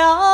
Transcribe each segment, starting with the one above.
യോ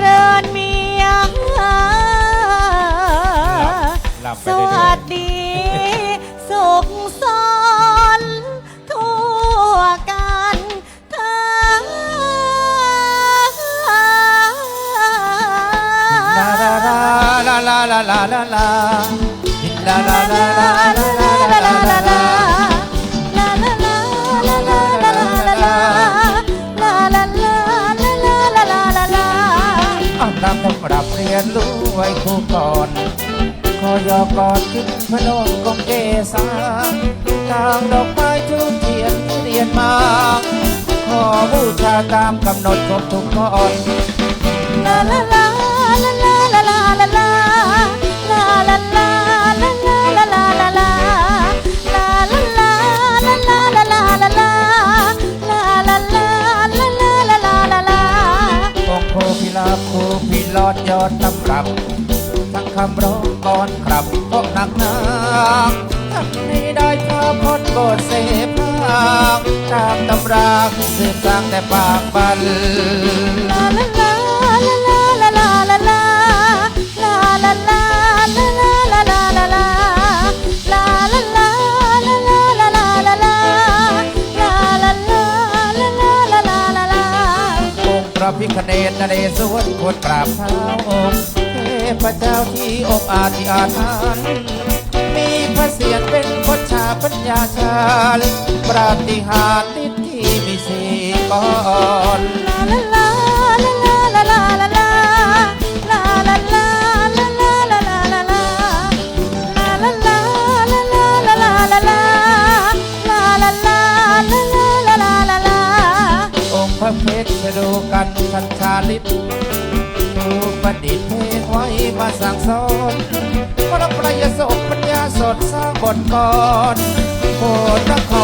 ริญเมียสวัสดี สุขสนทั่วกันเธอาลาลาลาลาลาลาลาลาลาลาียนรู้ไว้คู่ก่อนขอยอกอดขึ้นพนมกงเกสาทางดอกไม้ทุกเทียนเรียนมา ขอบูชาตามกำหนดครบทุกข้อนลาลาลาลาลาลาลาลาลาลา ครูพิลอดยอดตำรับ ทั้งคำร้องก่อนครับพวกหนักหนักทั้งนี้ได้ภาพดโบทเสพากตามตำราสืบสร้างแต่ปากบันลาลา พิคเนตนเรศวรคนปราบเท้าองค์เทพเจ้าที่อบอาจที่อาถรรพ์มีพระเสียงเป็นพชาปัญญาชาลปราติหารนิที่มีสีก่อน พระเพชรจะดูกันชันชาลิปผู้ประดิษฐ์เพลไว้มาสั่งสอนพระประยสมปัญญาสดสร้างบทกรโคตระคร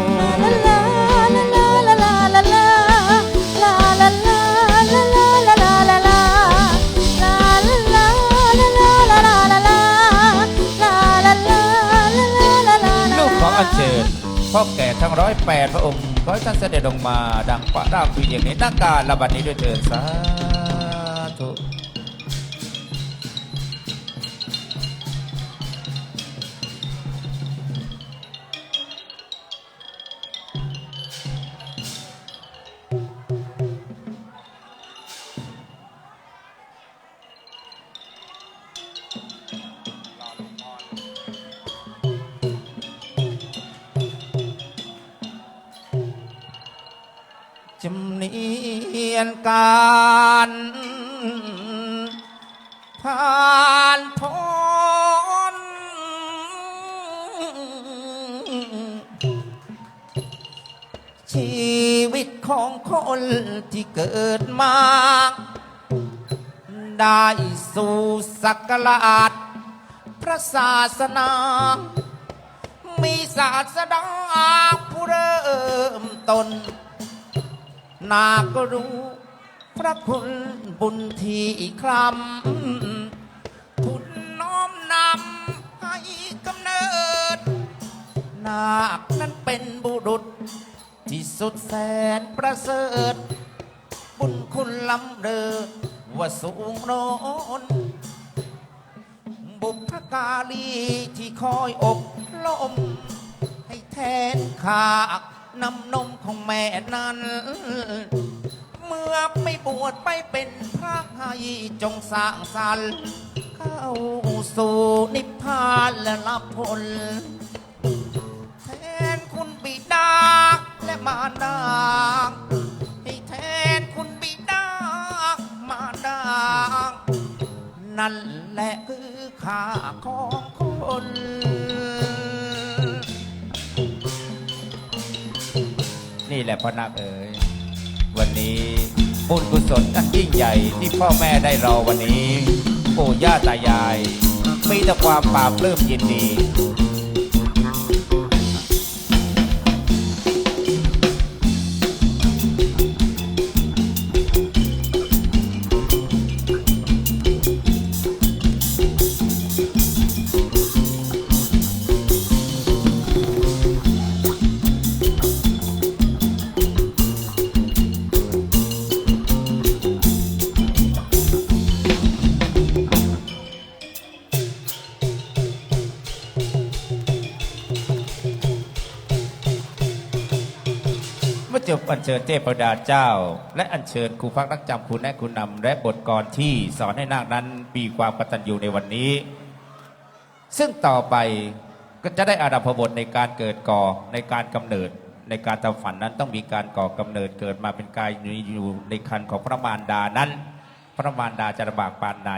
พ่อแก่ทั้งร้อยแปดพระองค์ร้อให้ท่านเสด็จลงมาดังฝ่าดาวคืออย่างนี้นักการระบัดนี้ด้วยเถิดสาธุ จำเนียนการผ่านพ้นชีวิตของคนที่เกิดมา ได้สู่สักการะพระศาสนา มีศาสดาผู้เริ่มต้น นาก็รู้ พระคุณบุญทีครำคุณน้อมนำให้กำเนิด นาคนั้นเป็นบุรุษ ที่สุดแสนประเสริฐ บุญคุณล้ำเลิศว่าสูงโน้นบุพการีที่คอยอบรมให้แทนขากน้ำนม ของแม่นั้น เมื่อไม่บวชไปเป็นพระให้จงสร้างสรรค์เข้าสู่นิพพานและรับผลแทนคุณบิดาและมารดาให้แทนคุณบิดามารดา นั่นแหละคือค่าของคน นี่แหละพ่อนาคเอ๋ยวันนี้บุญกุศลอันยิ่งใหญ่ที่พ่อแม่ได้รอวันนี้ปู่ย่าตายาย มีแต่ความปราบปลื้มยินดี จบอัญเชิญเทพดาเจ้า และอัญเชิญครูพักรักจำครูแนะครูนำและบทกรที่สอนให้นาคนั้นมีความกตัญญูในวันนี้ ซึ่งต่อไปก็จะได้อาดัพบทในการเกิดก่อในการกำเนิด ในการทำฝันนั้นต้องมีการก่อกำเนิดเกิดมาเป็นกายอยู่ในคันของพระมารดานั้น พระมารดาจะลำบากปานไหน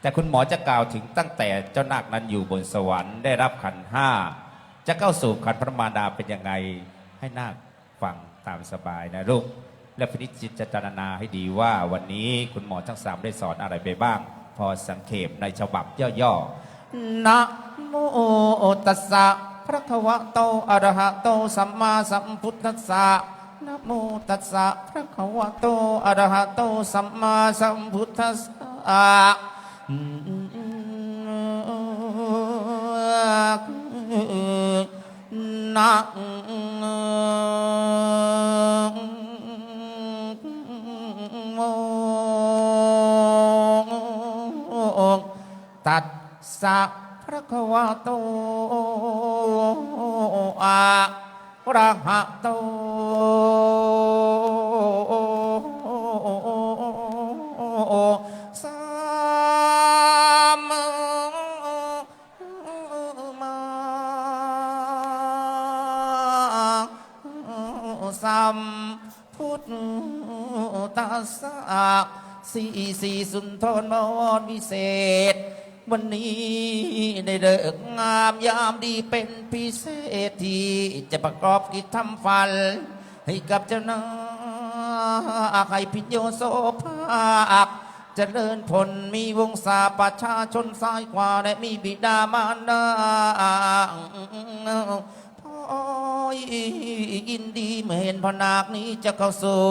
แต่คุณหมอจะกล่าวถึงตั้งแต่เจ้านาคนั้นอยู่บนสวรรค์ได้รับขันห้าจะเข้าสู่ขันพระมารดาเป็นยังไงให้นาคฟัง ตามสบายนะลูกและพินิจจิตรณาให้ดีว่าวันนี้คุณหมอทั้งสามได้สอนอะไรไปบ้าง พอสังเขปในฉบับย่อๆนะโมตัสสะพระคะวะโตอะระหะโตสัมมาสัมพุทธัสสะนะโมตัสสะพระคะวะโตอะระหะโตสัมมาสัมพุทธัสสะนะ ตัดสะพระควะโตอะระหะโตสัมมาสัมพุทธตัสสะสีสีสุนทรมวรวิเศษ วันนี้ได้เลิกงามยามดีเป็นพิเศษที่จะประกอบกิจทำฟัน ให้กับเจ้านาให้พิญโยโสภาคเจริญผลมีวงศาประชาชนซ้ายขวาและมีบิดามารดาพ่อยินดีเมื่อเห็นพนาคนี้จะเข้าสู่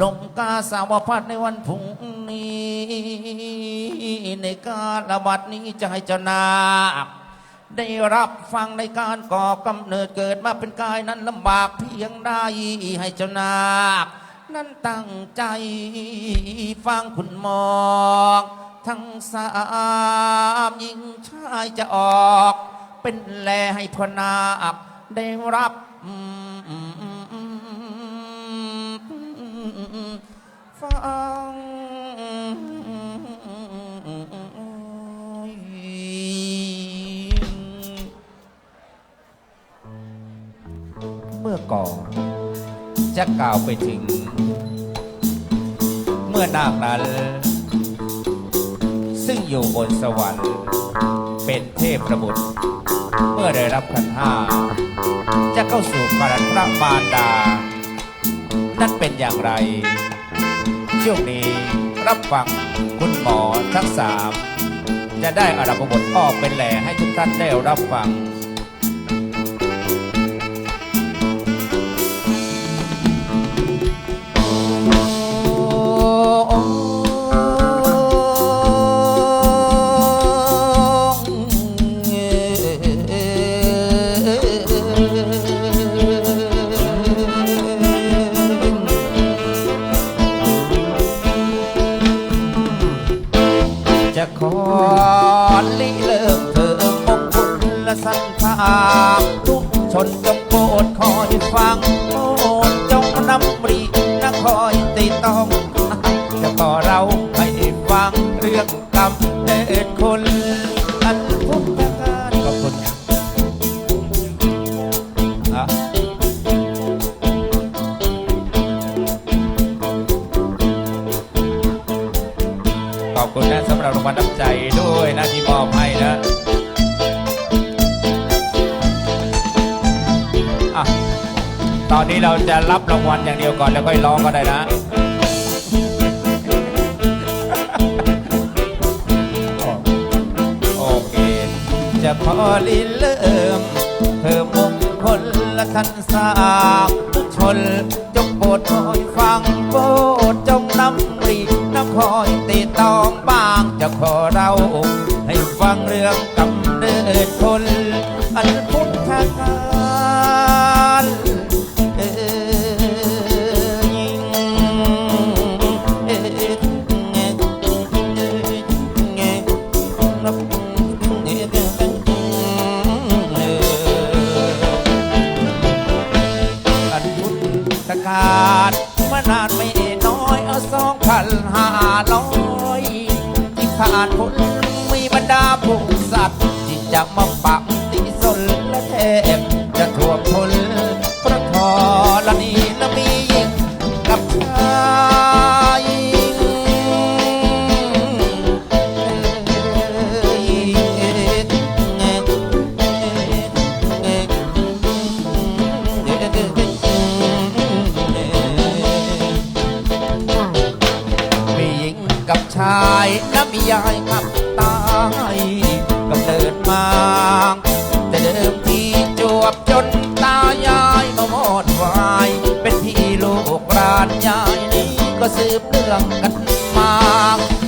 ลงกาสาวพัดในวันพรุ่งนี้ ในการระบัดนี้จะให้เจ้านาคได้รับฟังในการก่อกำเนิดเกิดมาเป็นกายนั้นลำบากเพียงใดให้เจ้านาคนั้นตั้งใจฟังคุณหมอกทั้งสามหญิงชายจะออก เป็นแลให้พนาคได้รับ ฟังเมื่อก่อนจะกล่าวไปถึง เมื่อนาคนั้น ซึ่งอยู่บนสวรรค์ เป็นเทพประบุตรเมื่อได้รับขันห้า จะเข้าสู่การันพระมารดา นั่นเป็นอย่างไร ช่วงนี้รับฟังคุณหมอทั้งสามจะได้อารับบทออเป็นแหล่ให้ทุกท่านได้รับฟัง ทุก อะตอนนี้เราจะรับรางวัลอย่างเดียวก่อนแล้วค่อยร้องก็ได้นะ โอเค จะขอลิเริ่มเพิ่มมงคลละทันสากชนจงโปรดคอยฟังโปรดจงนำรีนคอยติดตองบ้างจะขอเรา ให้ฟังเรื่องกำเนิดคน ห้าร้อยที่ผ่านพ้นมีบรรดาผู้สัตว์ที่จะมา เรื่องกันมา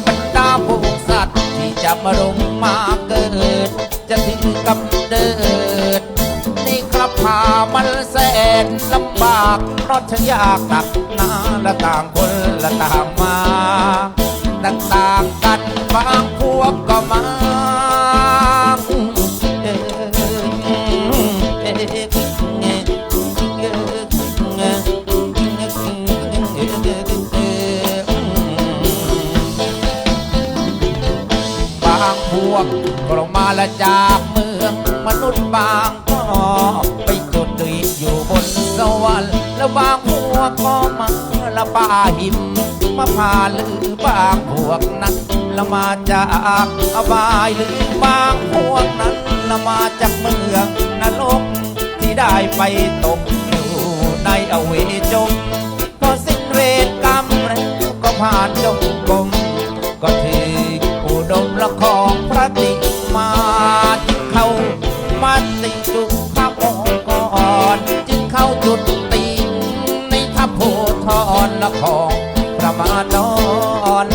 บรรดาพวกสัตว์ที่จะมาลงมาเกิด จะถึงกับเดิดนี่ครับพามันแสนลำบากเพราะฉันอยากหนักหนาและต่างคนและต่างมาต่างต บางพวกกลงมาละจากเมือง มนุษย์บางก็ไปจุดติอยู่บนสวรรค์แล้วบางพวกก็มาละป่าหิมมาพาลือบางพวกนั้นละมาจากอบายหรือบางพวกนั้นละมาจากเมืองนรกที่ได้ไปตกอยู่ในอเวจมพอสิ้นเวรกรรมแล้วก็ผ่านจงกรม มาดอน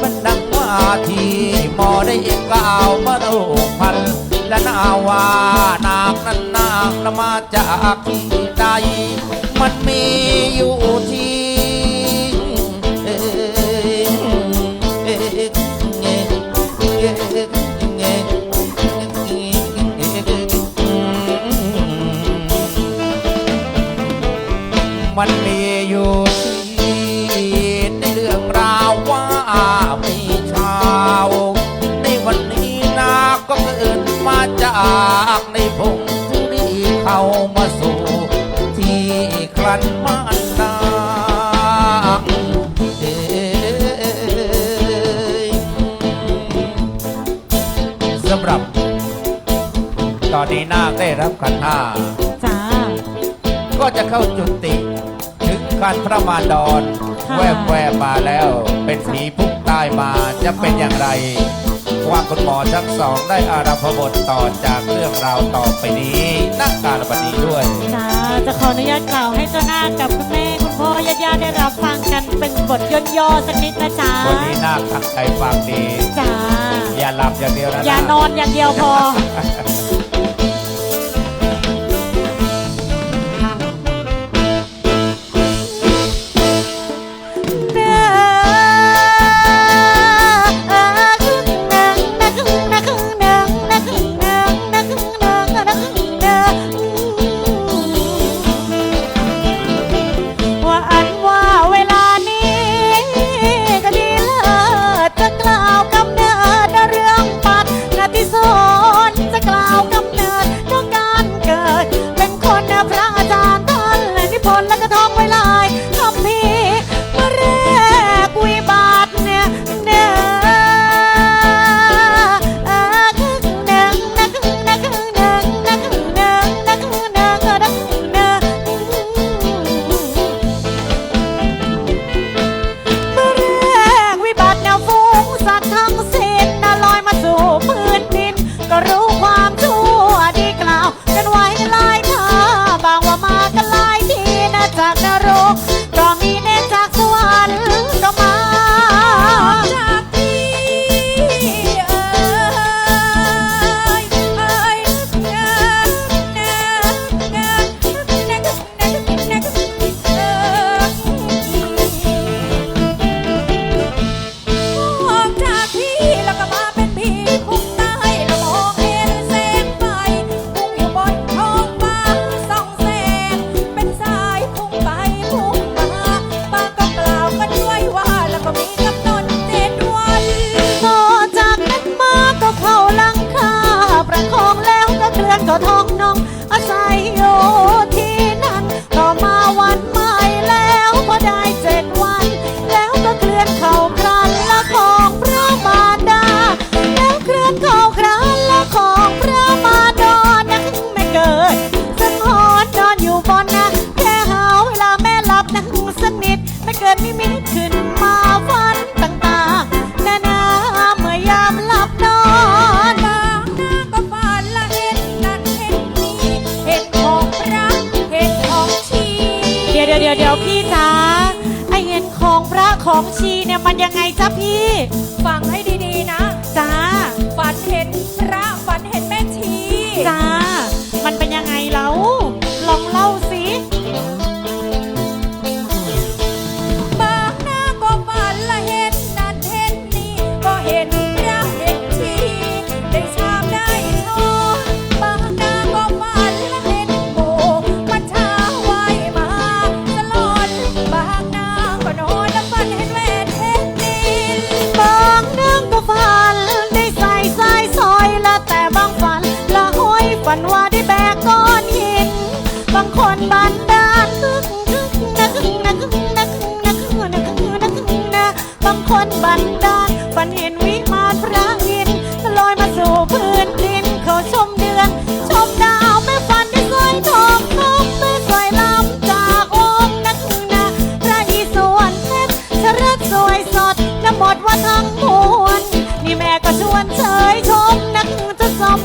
มันดังว่าที่มอได้กล่าวมาโลกพัน และนาวานางนั้นนางละมาจากที่ใดมันมีอยู่ที่ อนนี้นาคได้รับขันห้าจ้า ก็จะเข้าจุติ ถึงคันพระมารดอนค่ะ แวบแวบมาแล้ว เป็นผีพุ่งใต้มาจะเป็นอย่างไร ว่าคุณหมอทั้งสองได้อารัมพบทต่อจากเรื่องราวต่อไปนี้นักการบันนี้ด้วย จ้า จะขออนุญาตกล่าวให้เจ้านาคกับคุณแม่คุณพ่อญาติญาติๆได้รับฟังกันเป็นบทย่นย่อสักนิดนะจ๊ะวันนี้นาคตั้งใจฟังดี จ้า อย่าหลับอย่างเดียวนะอย่านอนอย่างเดียวพอ เดี๋ยวเดี๋ยวพี่จ๋าไอเห็นของพระของชีเนี่ยมันยังไงจ๊ะพี่ฟังให้ดีๆนะ จ้าฝันเห็นพระฝันเห็นแม่ชีจ้า บางคนบันดาลคึกคึกนักนักนักนักนักนักนะบางคนบันดาลฝันเห็นวิมานพระอินทร์ลอยมาสู่พื้นดินเขาชมเดือน ชมดาวแม่ฝันได้สวยทองนกแม่สวยล้ำจากองค์นักนะพระอิศวรเพชรชรักสวยสดและหมดว่าทั้งมวลนี่แม่ก็ชวนเชยชมนักจะสม